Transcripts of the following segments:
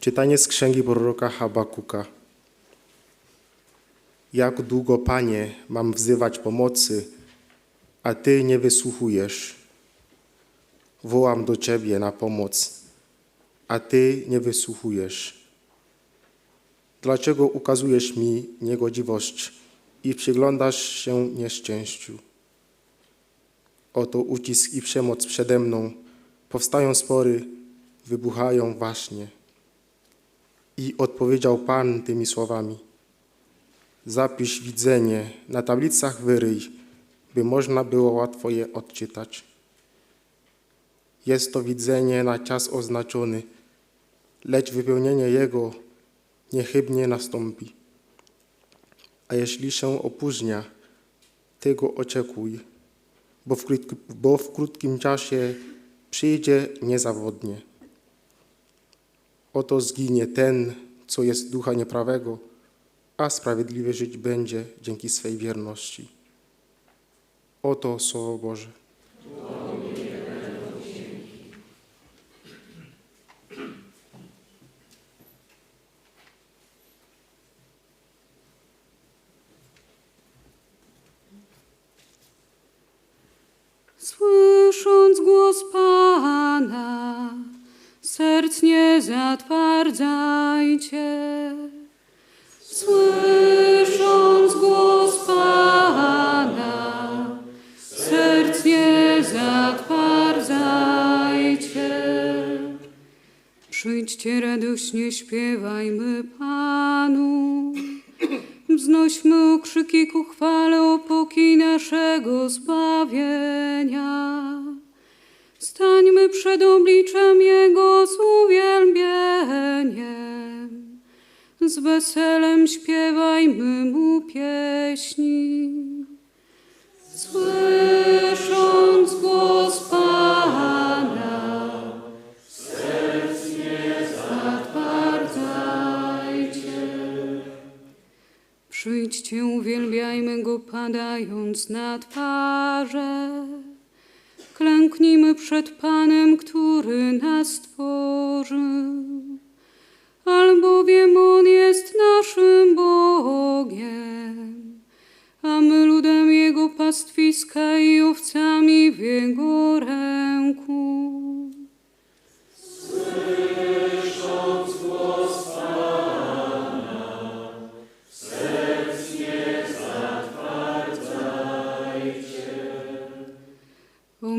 Czytanie z księgi proroka Habakuka. Jak długo, Panie, mam wzywać pomocy, a Ty nie wysłuchujesz? Wołam do Ciebie na pomoc, a Ty nie wysłuchujesz. Dlaczego ukazujesz mi niegodziwość i przyglądasz się nieszczęściu? Oto ucisk i przemoc przede mną, powstają spory, wybuchają waśnie. I odpowiedział Pan tymi słowami: Zapisz widzenie, na tablicach wyryj, by można było łatwo je odczytać. Jest to widzenie na czas oznaczony, lecz wypełnienie jego niechybnie nastąpi. A jeśli się opóźnia, tego oczekuj, bo w, krótkim czasie przyjdzie niezawodnie. Oto zginie ten, co jest ducha nieprawego, a sprawiedliwy żyć będzie dzięki swej wierności. Oto Słowo Boże. Słysząc głos Pana, serc nie zatwardzajcie. Słysząc głos Pana, serc nie zatwardzajcie. Przyjdźcie radośnie, śpiewajmy Panu. Wznośmy okrzyki ku chwale opoki naszego zbawienia. Stańmy przed obliczem Jego z uwielbieniem. Z weselem śpiewajmy Mu pieśni. Słysząc głos Pana, serc nie zatwardzajcie. Przyjdźcie, uwielbiajmy Go, padając na twarze. Klęknijmy przed Panem, który nas stworzył. Albowiem On jest naszym Bogiem, a my ludem Jego pastwiska i owcami w Jego ręku.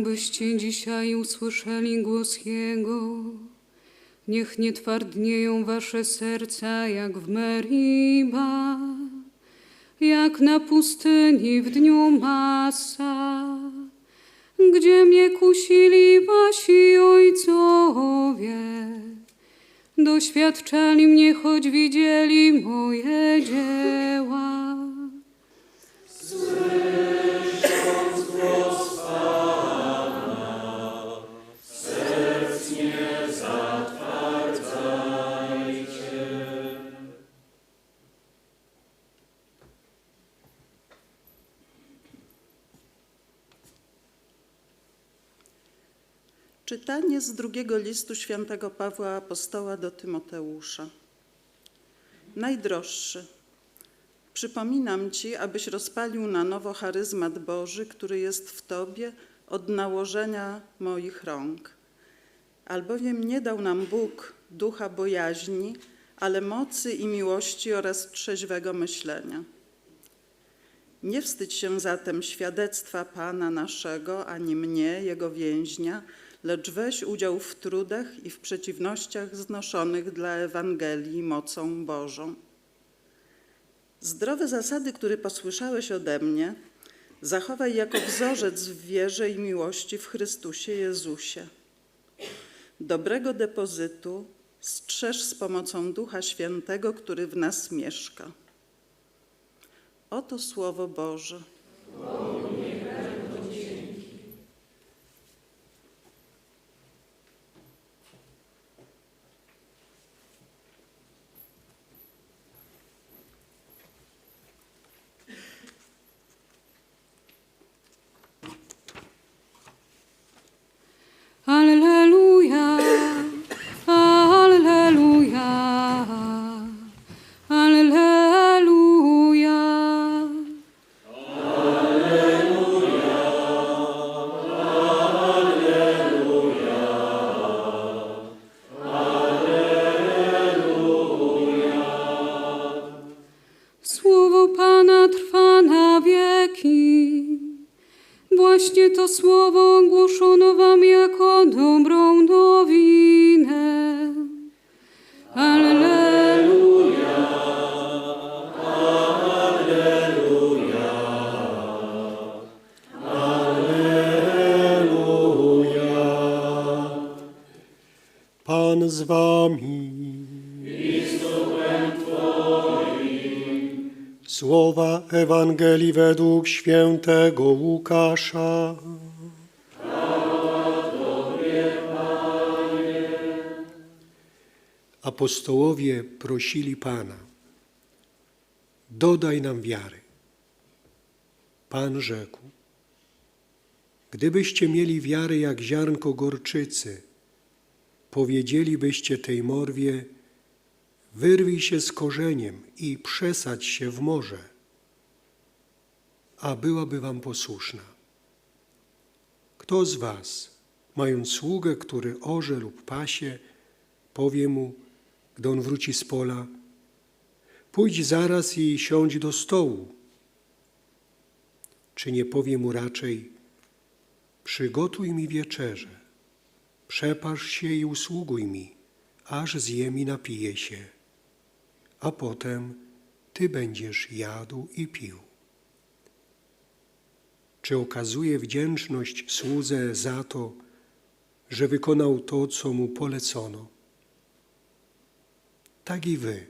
Obyście dzisiaj usłyszeli głos Jego. Niech nie twardnieją wasze serca jak w Meriba, jak na pustyni w dniu Masa, gdzie mnie kusili wasi ojcowie. Doświadczali mnie, choć widzieli moje dzieła. Czytanie z drugiego listu świętego Pawła Apostoła do Tymoteusza. Najdroższy, przypominam Ci, abyś rozpalił na nowo charyzmat Boży, który jest w Tobie od nałożenia moich rąk. Albowiem nie dał nam Bóg ducha bojaźni, ale mocy i miłości oraz trzeźwego myślenia. Nie wstydź się zatem świadectwa Pana naszego, ani mnie, Jego więźnia, lecz weź udział w trudach i w przeciwnościach znoszonych dla Ewangelii mocą Bożą. Zdrowe zasady, które posłyszałeś ode mnie, zachowaj jako wzorzec w wierze i miłości w Chrystusie Jezusie. Dobrego depozytu strzeż z pomocą Ducha Świętego, który w nas mieszka. Oto Słowo Boże. Alleluja, Alleluja. Z wami. Słowa Ewangelii według świętego Łukasza. Apostołowie prosili Pana, dodaj nam wiary. Pan rzekł, gdybyście mieli wiarę jak ziarnko gorczycy, powiedzielibyście tej morwie, wyrwij się z korzeniem i przesadź się w morze, a byłaby wam posłuszna. Kto z was, mając sługę, który orze lub pasie, powie mu, gdy on wróci z pola, pójdź zaraz i siądź do stołu, czy nie powie mu raczej, przygotuj mi wieczerzę, przepasz się i usługuj mi, aż zjem i napiję się, a potem ty będziesz jadł i pił. Czy okazuje wdzięczność słudze za to, że wykonał to, co mu polecono? Tak i wy.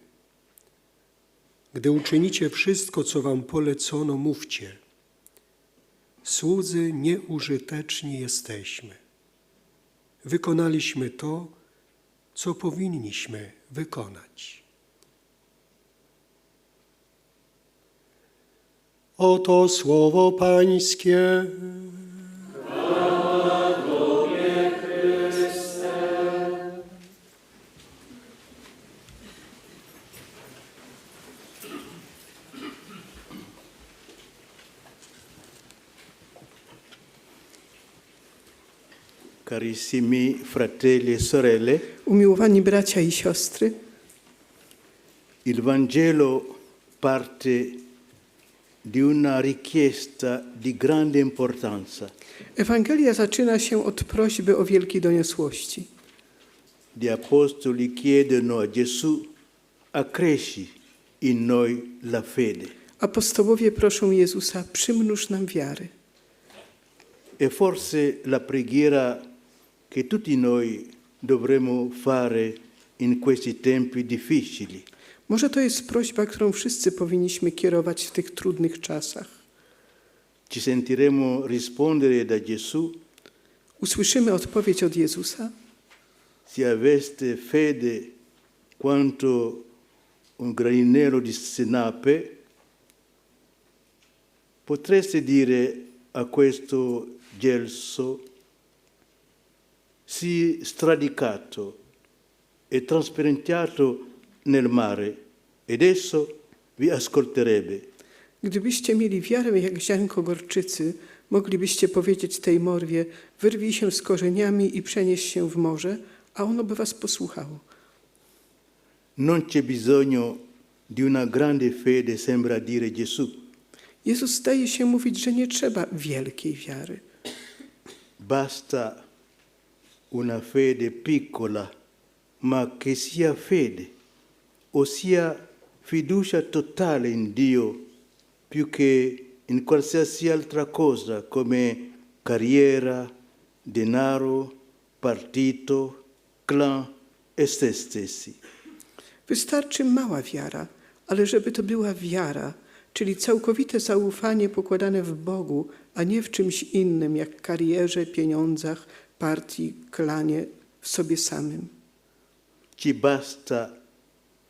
Gdy uczynicie wszystko, co wam polecono, mówcie. Słudzy nieużyteczni jesteśmy. Wykonaliśmy to, co powinniśmy wykonać. Oto słowo Pańskie. Carissimi fratelli e sorelle, Umiłowani bracia i siostry, il Vangelo parte di una richiesta di grande importanza. Ewangelia zaczyna się od prośby o wielkiej doniosłości. Gli apostoli chiedono a Gesù accresci in noi la fede. Apostołowie proszą Jezusa, przymnóż nam wiary. E forse la preghiera che tutti noi dovremmo fare in questi tempi difficili. Może to jest prośba, którą wszyscy powinniśmy kierować w tych trudnych czasach. Ci sentiremo rispondere da Gesù, Usłyszymy odpowiedź od Jezusa. se aveste fede quanto un granello di senape, potreste dire a questo gelso, si stradicato e trasportato nel mare, ed esso vi ascolterebbe. Gdybyście mieli wiarę jak ziarnko gorczycy, moglibyście powiedzieć tej morwie, wyrwij się z korzeniami i przenieś się w morze, a ono by was posłuchało. Non c'è bisogno di una grande fede, sembra dire Gesù. Jezus zdaje się mówić, że nie trzeba wielkiej wiary. Basta una fede piccola, ma che sia fede, ossia fiducia totale in Dio, più che in qualsiasi altra cosa come carriera, denaro, partito, clan e se stessi. Wystarczy mała wiara, ale żeby to była wiara, czyli całkowite zaufanie pokładane w Bogu, a nie w czymś innym, jak karierze, pieniądzach, partii, klanie, w sobie samym. Ci basta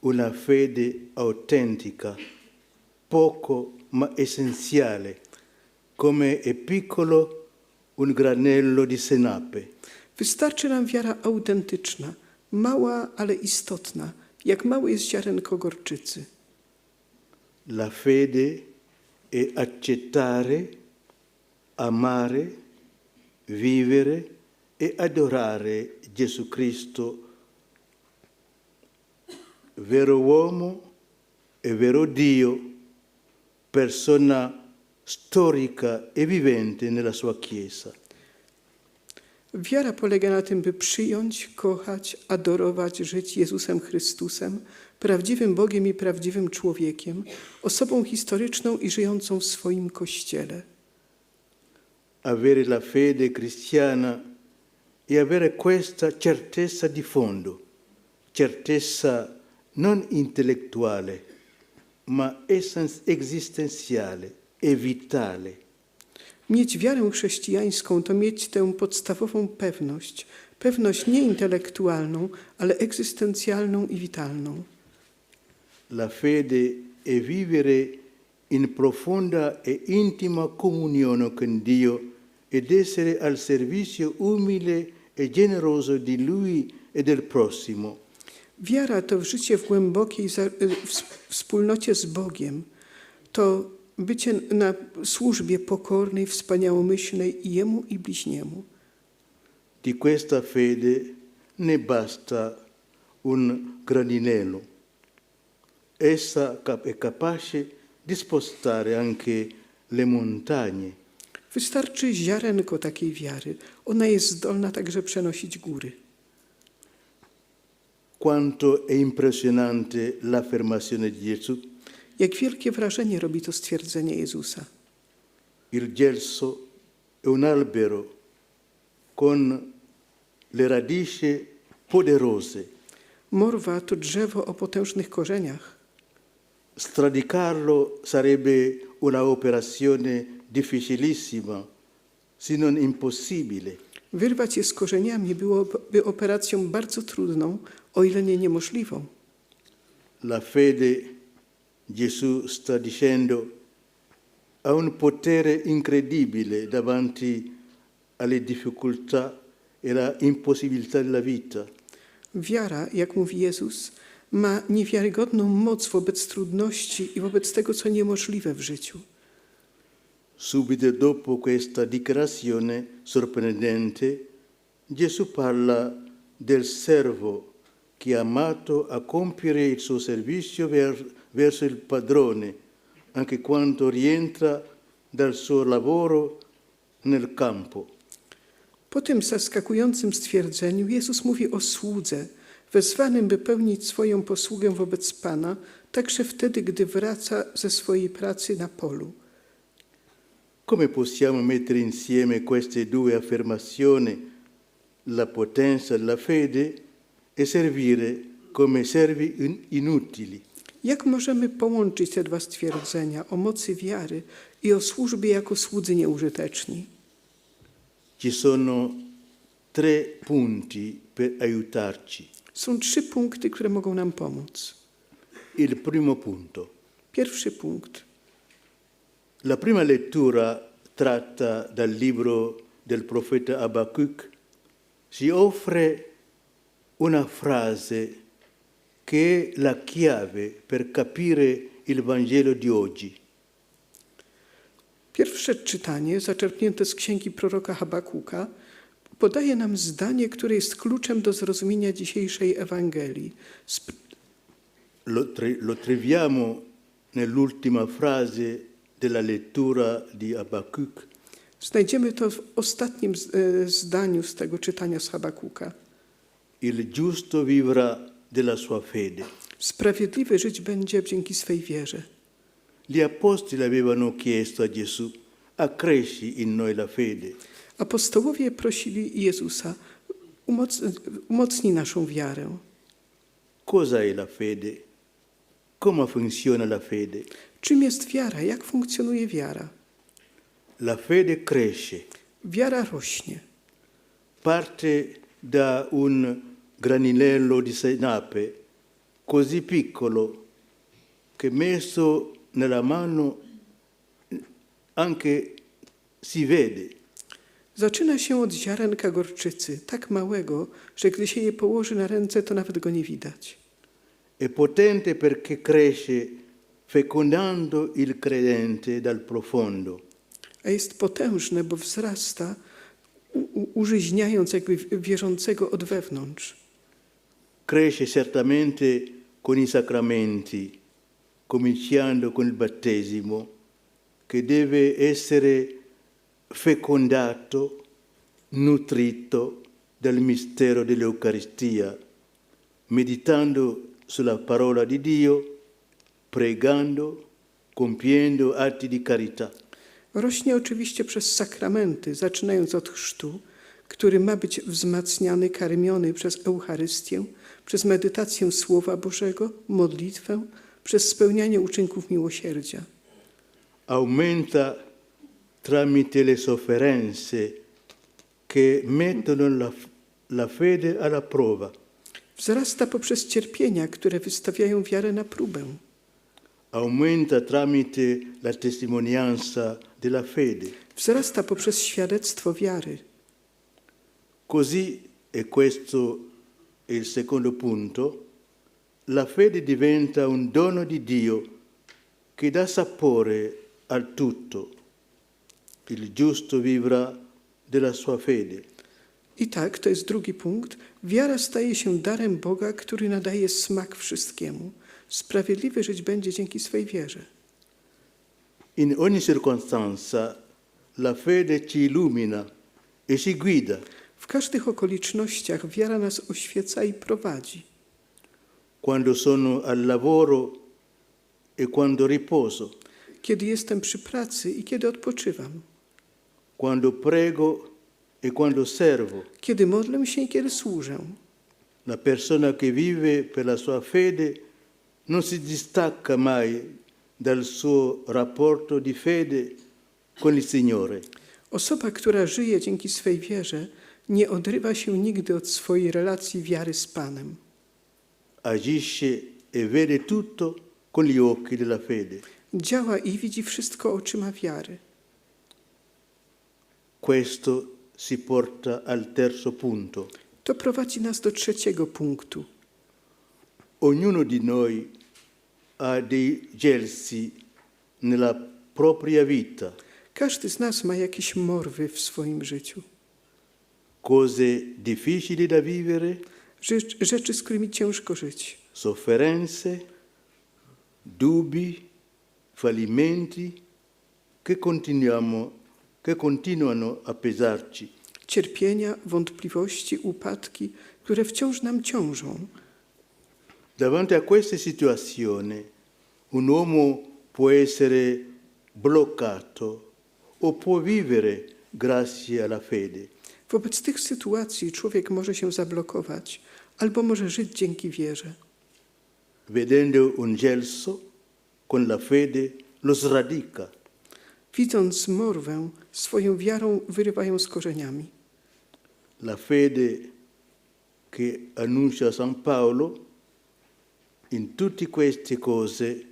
una fede autentica, poco ma essenziale, come è piccolo un granello di senape. Wystarczy nam wiara autentyczna, mała, ale istotna, jak małe jest ziarenko gorczycy. La fede è accettare, amare, vivere e adorare Gesù Cristo, vero uomo e vero Dio, persona storica e vivente nella sua Chiesa. Wiara polega na tym, by przyjąć, kochać, adorować, żyć Jezusem Chrystusem, prawdziwym Bogiem i prawdziwym człowiekiem, osobą historyczną i żyjącą w swoim Kościele. Avere la fede cristiana e avere questa certezza di fondo, certezza non intellettuale, ma esistenziale e vitale. Mieć wiarę chrześcijańską to mieć tę podstawową pewność, pewność nie intelektualną, ale egzystencjalną i witalną. La fede è vivere in profonda e intima comunione con Dio ed essere al servizio umile e generoso di Lui e del prossimo. Wiara to życie w głębokiej w wspólnocie z Bogiem, to bycie na służbie pokornej, wspaniałomyślnej i Jemu i bliźniemu. Di questa fede ne basta un gradinello. Essa è capace di spostare anche le montagne. Wystarczy ziarenko takiej wiary. Ona jest zdolna także przenosić góry. Quanto è impressionante l'affermazione di Gesù. Jak wielkie wrażenie robi to stwierdzenie Jezusa. Il gelso è un albero con le radici poderose. Morwa to drzewo o potężnych korzeniach. Stradicarlo sarebbe una operazione difficilissima. Wyrwać je z korzeniami byłoby operacją bardzo trudną, o ile nie niemożliwą. La fede, Gesù sta dicendo, ha un potere incredibile davanti alle difficoltà e alla impossibilità della vita. Wiara, jak mówi Jezus, ma niewiarygodną moc wobec trudności i wobec tego, co niemożliwe w życiu. Subito dopo questa dichiarazione sorprendente, Gesù parla del servo che è amato a compiere il suo servizio ver- verso il padrone, anche quando rientra dal suo lavoro nel campo. Po tym zaskakującym stwierdzeniu Jezus mówi o słudze, wezwanym, by pełnić swoją posługę wobec Pana, także wtedy, gdy wraca ze swojej pracy na polu. Come possiamo mettere insieme queste due affermazioni, la potenza della fede e servire come servi in- inutili? Jak możemy połączyć te dwa stwierdzenia o mocy wiary i o służbie jako słudzy nieużyteczni? Ci sono tre punti per aiutarci. Są trzy punkty, które mogą nam pomóc. Il primo punto. Pierwszy punkt. La prima lettura tratta dal libro del profeta Habacuc ci offre una frase che è la chiave per capire il Vangelo di oggi. Pierwsze czytanie, zaczerpnięte z księgi proroka Habakuka, podaje nam zdanie, które jest kluczem do zrozumienia dzisiejszej Ewangelii. Sp- Lo, tri- lo troviamo nell'ultima frase della lettura di Habacuc. Znajdziemy to w ostatnim e, zdaniu z tego czytania z Habakuka. Il giusto vivrà della sua fede. Sprawiedliwy żyć będzie dzięki swej wierze. Gli apostoli avevano chiesto a Gesù, accresci in noi la fede. Apostołowie prosili Jezusa, umoc, umocnij naszą wiarę. Cosa è la fede? Come funziona la fede? Czym jest wiara? Jak funkcjonuje wiara? La fede cresce, Wiara rośnie. parte da un granilello di senape così piccolo che messo nella mano anche si vede. Zaczyna się od ziarenka gorczycy, tak małego, że gdy się je położy na ręce, to nawet go nie widać. È potente perché cresce fecondando il credente dal profondo. A jest potężne, bo wzrasta, użyźniając jakby wierzącego od wewnątrz. Cresce certamente con i sacramenti, cominciando con il battesimo, che deve essere fecondato, nutrito dal mistero dell'Eucaristia, meditando sulla parola di Dio, pregando, compiendo atti di carità. Rośnie oczywiście przez sakramenty, zaczynając od chrztu, który ma być wzmacniany, karmiony przez Eucharystię, przez medytację Słowa Bożego, modlitwę, przez spełnianie uczynków miłosierdzia. aumenta tramite le sofferenze che mettono la, la fede alla prova, Wzrasta poprzez cierpienia, które wystawiają wiarę na próbę. Aumenta tramite la testimonianza della fede. Wzrasta poprzez świadectwo wiary. Così, e questo è il secondo punto, la fede diventa un dono di Dio che dà sapore al tutto. Il giusto vivrà della sua fede. I tak, to jest drugi punkt, wiara staje się darem Boga, który nadaje smak wszystkiemu. Sprawiedliwy żyć będzie dzięki swej wierze. In ogni circostanza la fede ci illumina e ci guida. W każdych okolicznościach wiara nas oświeca i prowadzi. Quando sono al lavoro e quando riposo, Kiedy jestem przy pracy i kiedy odpoczywam. quando prego e quando servo. Kiedy modlę się i kiedy służę. La persona che vive per la sua fede non si distacca mai dal suo rapporto di fede con il Signore. Osoba, która żyje dzięki swej wierze, nie odrywa się nigdy od swojej relacji wiary z Panem. Agisce e vede tutto con gli occhi della fede. Działa i widzi wszystko oczyma wiary. Questo si porta al terzo punto. To prowadzi nas do trzeciego punktu. Ognuno di noi ha dei gelsi nella propria vita, Każdy z nas ma jakieś morwy w swoim życiu. cose difficili da vivere, Rzecz, rzeczy, z którymi ciężko żyć. sofferenze, dubbi, fallimenti che, continuiamo, che continuano a pesarci. Cierpienia, wątpliwości, upadki, które wciąż nam ciążą. Davanti a queste situazioni un uomo può essere bloccato o può vivere grazie alla fede. Wobec tych sytuacji człowiek może się zablokować albo może żyć dzięki wierze. Vedendo un gelso con la fede lo sradica. Widząc morwę, swoją wiarą wyrywają z korzeniami. La fede che annuncia San Paolo, in tutte queste cose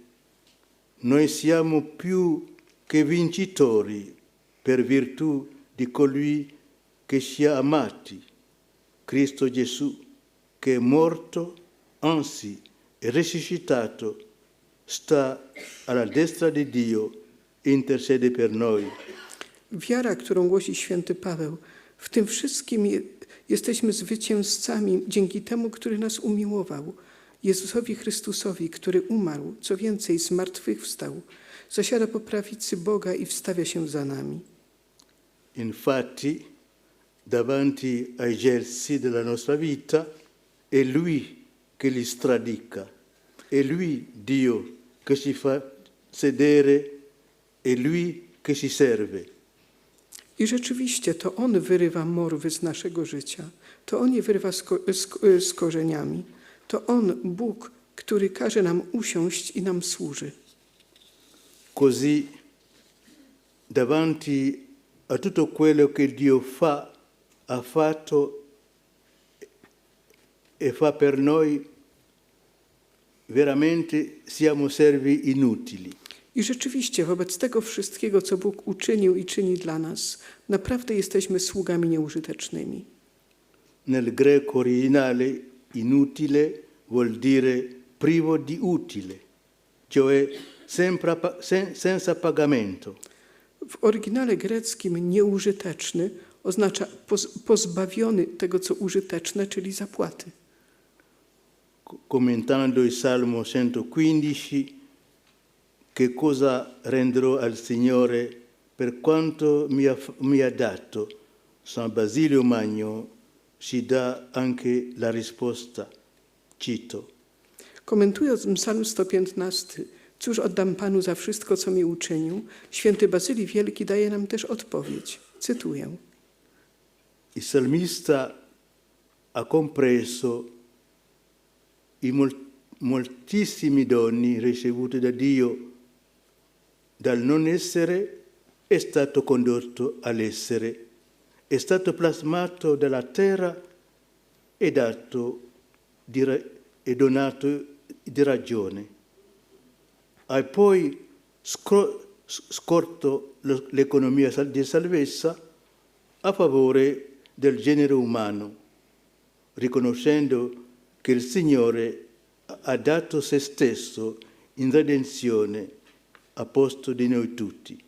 noi siamo più che vincitori per virtù di colui che ci ha amati, Cristo Gesù, che è morto, anzi è risuscitato, sta alla destra di Dio intercede per noi. Wiara, którą głosi święty Paweł, w tym wszystkim je, jesteśmy zwycięzcami dzięki temu, który nas umiłował, Jezusowi Chrystusowi, który umarł, co więcej, zmartwychwstał, zasiada po prawicy Boga i wstawia się za nami. Infatti, davanti ai gelsi della nostra vita, è Lui che li stradica, è Lui, Dio, che ci fa sedere, è Lui che ci serve. I rzeczywiście to On wyrywa morwy z naszego życia, to On je wyrywa z, ko- z, z korzeniami, to On, Bóg, który każe nam usiąść i nam służy. Così, davanti a tutto quello che Dio fa, ha fatto e fa per noi, veramente siamo servi inutili. I rzeczywiście wobec tego wszystkiego, co Bóg uczynił i czyni dla nas, naprawdę jesteśmy sługami nieużytecznymi. Nel greco originale inutile vuol dire privo di utile, cioè sempre sen- senza pagamento. W oryginale greckim nieużyteczny oznacza poz, pozbawiony tego, co użyteczne, czyli zapłaty. Co- Commentando il Salmo 115, che cosa renderò al Signore per quanto mi ha, mi ha dato. San Basilio Magno ci dà anche la risposta. Cito. Komentując Psalm 115, cóż oddam Panu za wszystko, co mi uczynił, święty Bazylii Wielki daje nam też odpowiedź. Cytuję. Il salmista ha compreso i mol- moltissimi doni ricevuti da Dio. Dal non essere è stato condotto all'essere, è stato plasmato dalla terra e dato e donato di ragione. Ha poi scorto l'economia di salvezza a favore del genere umano, riconoscendo che il Signore ha dato se stesso in redenzione a posto di noi tutti.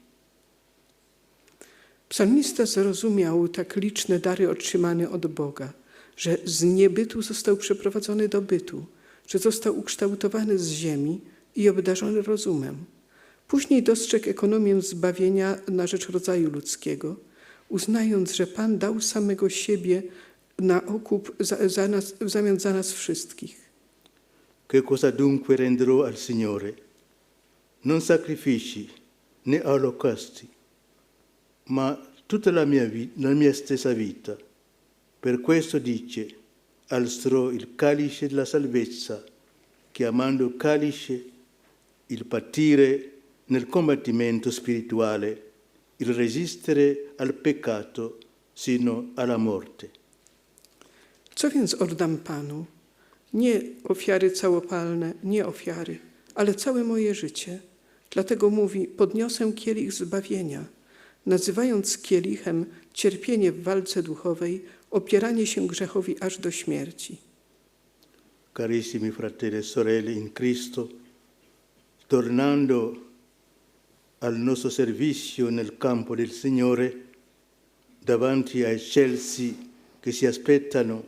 Psalmista zrozumiał tak liczne dary otrzymane od Boga, że z niebytu został przeprowadzony do bytu, że został ukształtowany z ziemi i obdarzony rozumem. Później dostrzegł ekonomię zbawienia na rzecz rodzaju ludzkiego, uznając, że Pan dał samego siebie na okup za, za nas, w zamian za nas wszystkich. Che cosa dunque renderò al Signore? Non sacrifici né olocausti, ma tutta la mia, vi- la mia stessa vita. Per questo dice, alzerò il calice della salvezza, chiamando calice il patire nel combattimento spirituale, il resistere al peccato sino alla morte. Co więc oddam Panu? Nie ofiary całopalne, nie ofiary, ale całe moje życie. Dlatego mówi: Podniosę kielich zbawienia, nazywając kielichem cierpienie w walce duchowej, opieranie się grzechowi aż do śmierci. Carissimi fratelli e sorelle in Cristo, tornando al nostro servizio nel campo del Signore, davanti ai celsi che si aspettano,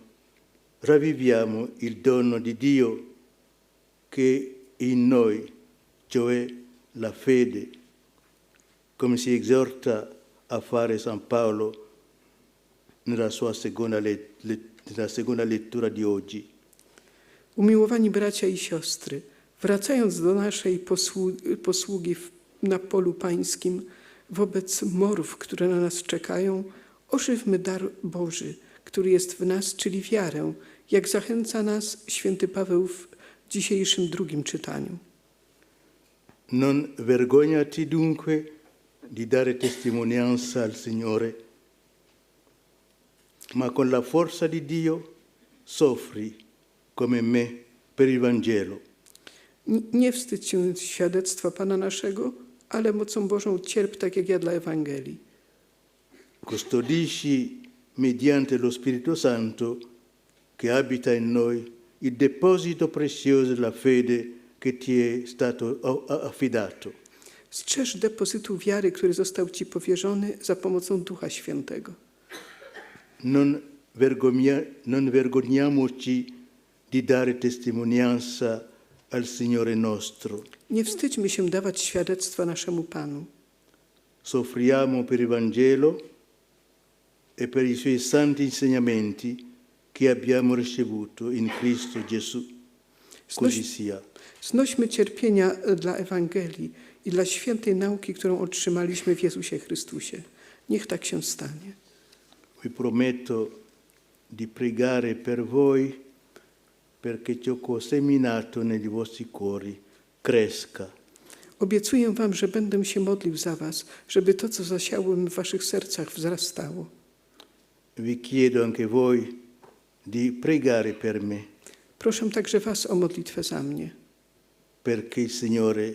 ravviviamo il dono di Dio che in noi, cioè la fede, come si esorta a fare San Paolo nella sua seconda, nella seconda lettura di oggi. Umiłowani bracia i siostry, wracając do naszej posłu- posługi w, na polu pańskim, wobec morów, które na nas czekają, ożywmy dar Boży, który jest w nas, czyli wiarę, jak zachęca nas święty Paweł w dzisiejszym drugim czytaniu. Non vergognati dunque di dare testimonianza al Signore, ma con la forza di Dio soffri come me per il Vangelo. Nie wstydź się świadectwa Pana naszego, ale mocą Bożą cierp tak jak ja dla Ewangelii. Custodisci mediante lo Spirito Santo che abita in noi il deposito prezioso della fede che ti è stato a- affidato. Strzeż depozytu wiary, który został Ci powierzony za pomocą Ducha Świętego. Non, vergogna- non vergogniamoci di dare testimonianza al Signore nostro. Nie wstydźmy się dawać świadectwa naszemu Panu. Soffriamo per il Vangelo e per i suoi santi insegnamenti che abbiamo ricevuto in Cristo Gesù. Così sia. znośmy cierpienia dla Ewangelii i dla świętej nauki, którą otrzymaliśmy w Jezusie Chrystusie. Niech tak się stanie. Vi prometto di pregare per voi perché ciò che ho seminato negli vostri cuori cresca. Obiecuję Wam, że będę się modlił za Was, żeby to, co zasiałem w Waszych sercach, wzrastało. Vi chiedo anche voi di pregare per me Proszę także Was o modlitwę za mnie, perché il Signore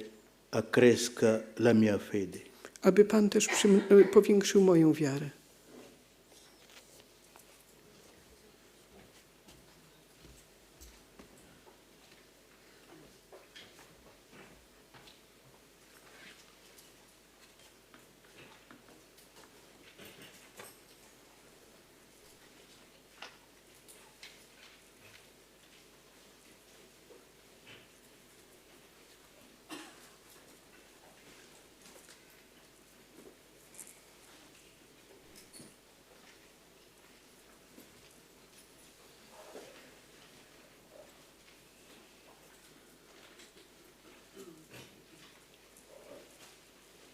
aby Pan też e, powiększył moją wiarę.